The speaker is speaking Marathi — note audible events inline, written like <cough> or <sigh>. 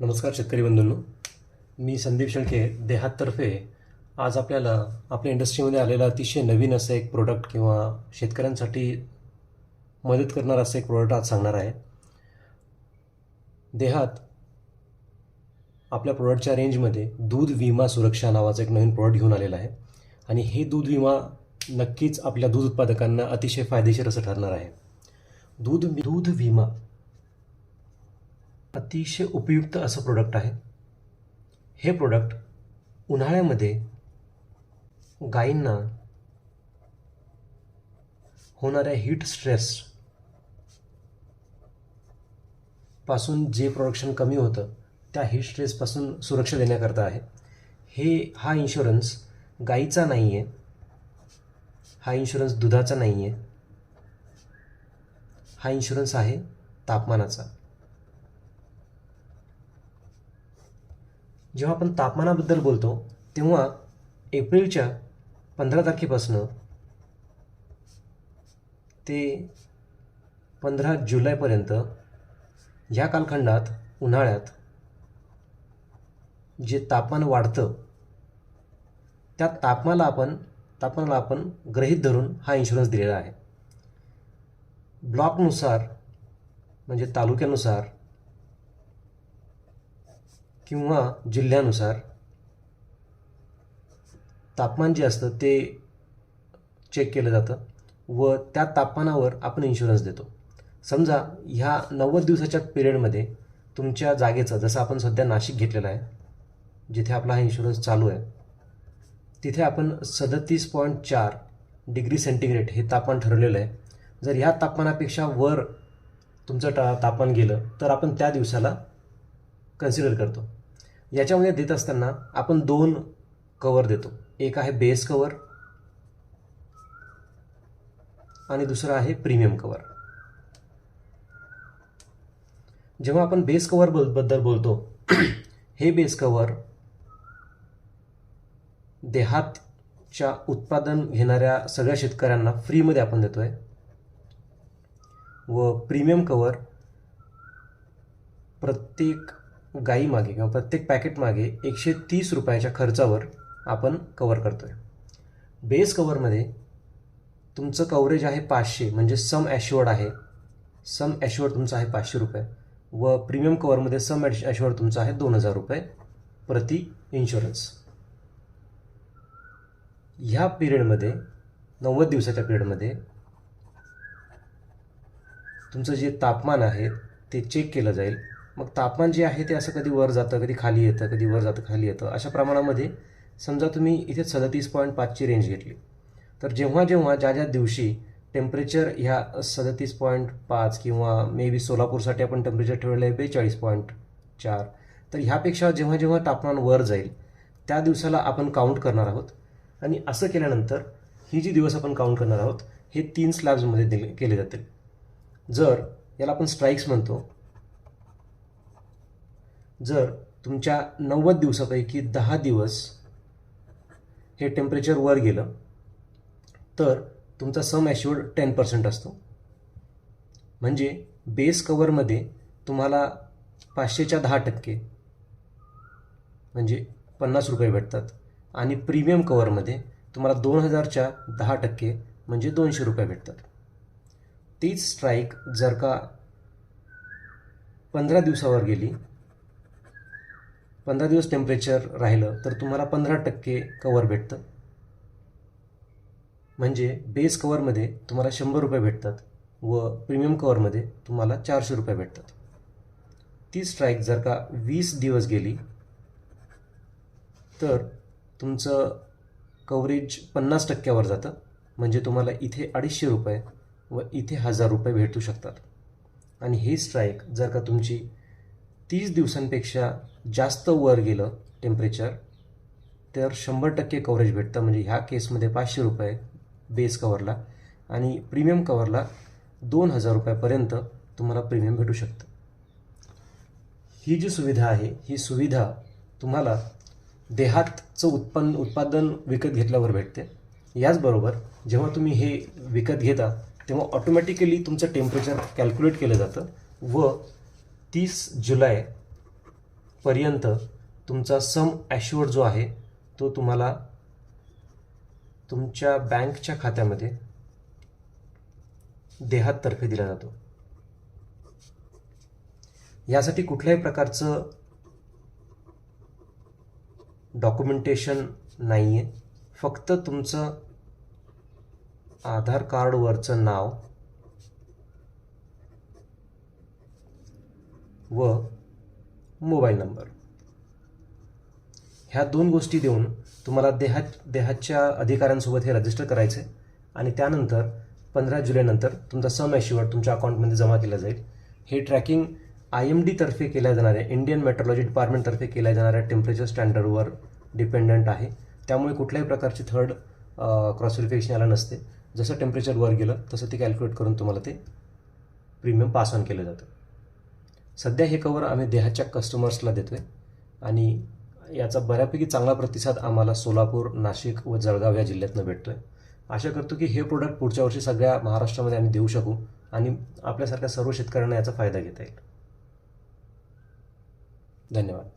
नमस्कार शेतकरी बंधूंनो. मी संदीप शेळके देहाततर्फे आज आपल्याला आपल्या इंडस्ट्रीमध्ये आलेला अतिशय नवीन असं एक प्रोडक्ट किंवा शेतकऱ्यांसाठी मदत करणारं असं एक प्रोडक्ट आज सांगणार आहे. देहात आपल्या प्रोडक्टच्या रेंजमध्ये दूध विमा सुरक्षा नावाचं एक नवीन प्रोडक्ट घेऊन आलेलं आहे. आणि हे दूध विमा नक्कीच आपल्या दूध उत्पादकांना अतिशय फायदेशीर असं ठरणार आहे. दूध दूध विमा अतिशय उपयुक्त असं प्रोडक्ट आहे. हे प्रोडक्ट उन्हाळ्यामध्ये गायींना होणाऱ्या हीट स्ट्रेस पासून जे प्रोडक्शन कमी होतं त्या हीट स्ट्रेसपासून सुरक्षा देण्याकरता आहे. हे हा इन्शुरन्स गाईचा नाही आहे हा इन्शुरन्स दुधाचा नाही आहे हा इन्शुरन्स आहे तापमानाचा. जेव्हा आपण तापमानाबद्दल बोलतो तेव्हा एप्रिलच्या पंधरा तारखेपासनं ते पंधरा जुलैपर्यंत या कालखंडात उन्हाळ्यात जे तापमान वाढतं त्या तापमानाला आपण तापमानाला आपण ग्रहीत धरून हा इन्शुरन्स दिलेला आहे. ब्लॉकनुसार म्हणजे तालुक्यानुसार किंवा जिल्ह्यानुसार तापमान जे असतं ते चेक केलं जातं व त्या तापमानावर आपण इन्शुरन्स देतो. समजा ह्या नव्वद दिवसाच्या पिरियडमध्ये तुमच्या जागेचं जसं आपण सध्या नाशिक घेतलेलं आहे जिथे आपला हा इन्शुरन्स चालू आहे तिथे आपण सदतीस पॉईंट चार डिग्री सेंटीग्रेड हे तापमान ठरवलेलं आहे. जर ह्या तापमानापेक्षा वर तुमचं टा तापमान गेलं तर आपण त्या दिवसाला कन्सिडर करतो. याच्यामध्ये देत असताना आपण दोन कवर देतो. एक आहे बेस कवर आणि दुसरं आहे प्रीमियम कवर जेव्हा आपण बेस कवर बोलबद्दल बोलतो <clears throat> हे बेस कवर देहातच्या उत्पादन घेणाऱ्या सगळ्या शेतकऱ्यांना फ्रीमध्ये आपण देतो आहे व प्रीमियम कवर प्रत्येक गाईमागे किंवा प्रत्येक पॅकेटमागे एकशे तीस रुपयाच्या खर्चावर आपण कवर करतो आहे बेस कवरमध्ये तुमचं कवरेज आहे पाचशे म्हणजे सम ॲश्युअर्ड आहे. सम ॲश्युअर्ड तुमचं आहे पाचशे रुपये. व प्रीमियम कवरमध्ये सम ॲश ॲश्युअर्ड तुमचं आहे दोन हजार रुपये प्रति इन्शुरन्स ह्या पिरियडमध्ये नव्वद दिवसाच्या पिरियडमध्ये तुमचं जे तापमान आहे ते चेक केलं जाईल. मग तापमान जे आहे ते असं कधी वर जातं कधी खाली येतं कधी वर जातं खाली येतं. अशा प्रमाणामध्ये समजा तुम्ही इथे सदतीस पॉईंट पाचची रेंज घेतली. तर जेव्हा जेव्हा ज्या ज्या दिवशी टेम्परेचर ह्या सदतीस पॉईंट पाच किंवा मे बी सोलापूरसाठी आपण टेम्परेचर ठेवलेलं आहे बेचाळीस पॉईंट चार तर ह्यापेक्षा जेव्हा जेव्हा तापमान वर जाईल त्या दिवसाला आपण काउंट करणार आहोत. आणि असं केल्यानंतर ही जी दिवस आपण काउंट करणार आहोत हे तीन स्लॅब्समध्ये दिले केले जातील. जर याला आपण स्ट्राईक्स म्हणतो जर तुमच्या नव्वद दिवसापैकी दहा दिवस हे टेम्परेचर वर गेलं तर तुमचा सम ॲश्युअर्ड टेन पर्सेंट असतो. म्हणजे बेस कवरमध्ये तुम्हाला पाचशेच्या दहा टक्के म्हणजे पन्नास रुपये भेटतात. आणि प्रीमियम कवरमध्ये तुम्हाला दोन हजारच्या दहा टक्के म्हणजे दोनशे रुपये भेटतात. तीच स्ट्राईक जर का पंधरा दिवसावर गेली पंधरा दिवस टेम्परेचर राहिलं तर तुम्हाला पंधरा टक्के कवर भेटतं. म्हणजे बेस कवरमध्ये तुम्हाला शंभर रुपये भेटतात व प्रीमियम कवरमध्ये तुम्हाला चारशे रुपये भेटतात. ती स्ट्राईक जर का वीस दिवस गेली तर तुमचं कवरेज पन्नास टक्क्यावर जातं. म्हणजे तुम्हाला इथे अडीचशे रुपये व इथे हजार रुपये भेटू शकतात. आणि ही स्ट्राईक जर का तुमची तीस दिवसांपेक्षा जास्त वर गेलं टेम्परेचर तर शंभर टक्के कवरेज भेटतं. म्हणजे ह्या केसमध्ये पाचशे रुपये बेस कवरला आणि प्रीमियम कवरला दोन हजार रुपयापर्यंत तुम्हाला प्रीमियम भेटू शकतं. ही जी सुविधा आहे ही सुविधा तुम्हाला देहातचं उत्पन्न उत्पादन विकत घेतल्यावर भेटते. याचबरोबर जेव्हा तुम्ही हे विकत घेता तेव्हा ऑटोमॅटिकली तुमचं टेम्परेचर कॅल्क्युलेट केलं जातं. व तीस जुलै पर्यंत तुमचा सम ॲश्युअर जो आहे तो तुम्हाला तुमच्या बँकच्या खात्यामध्ये देहातर्फे दिला जातो. यासाठी कुठल्याही प्रकारचं डॉक्युमेंटेशन नाही आहे फक्त तुमचं आधार कार्डवरचं नाव व मोबाईल नंबर. ह्या दोन गोष्टी देऊन तुम्हाला देहात देहाच्या अधिकाऱ्यांसोबत हे रजिस्टर करायचं आहे आणि त्यानंतर पंधरा जुलैनंतर तुमचा सम ॲश्युअर तुमच्या अकाउंटमध्ये जमा केला जाईल. हे ट्रॅकिंग आय एम डीतर्फे केल्या जाणाऱ्या इंडियन मेट्रोलॉजी डिपार्टमेंटतर्फे केल्या जाणाऱ्या टेम्परेचर स्टँडर्डवर डिपेंडंट आहे. त्यामुळे कुठल्याही प्रकारची थर्ड क्रॉस व्हेरिफिकेशन याला नसते. जसं टेम्परेचर वर गेलं तसं ते कॅल्क्युलेट करून तुम्हाला ते प्रीमियम पास ऑन केलं जातं. सध्या हे कवर आम्ही देहाच्या कस्टमर्सला देतो आहे आणि याचा बऱ्यापैकी चांगला प्रतिसाद आम्हाला सोलापूर नाशिक व जळगाव या जिल्ह्यातनं भेटतो आहे आशा करतो की हे प्रोडक्ट पुढच्या वर्षी सगळ्या महाराष्ट्रामध्ये आम्ही देऊ शकू आणि आपल्यासारख्या सर्व शेतकऱ्यांना याचा फायदा घेता येईल. धन्यवाद.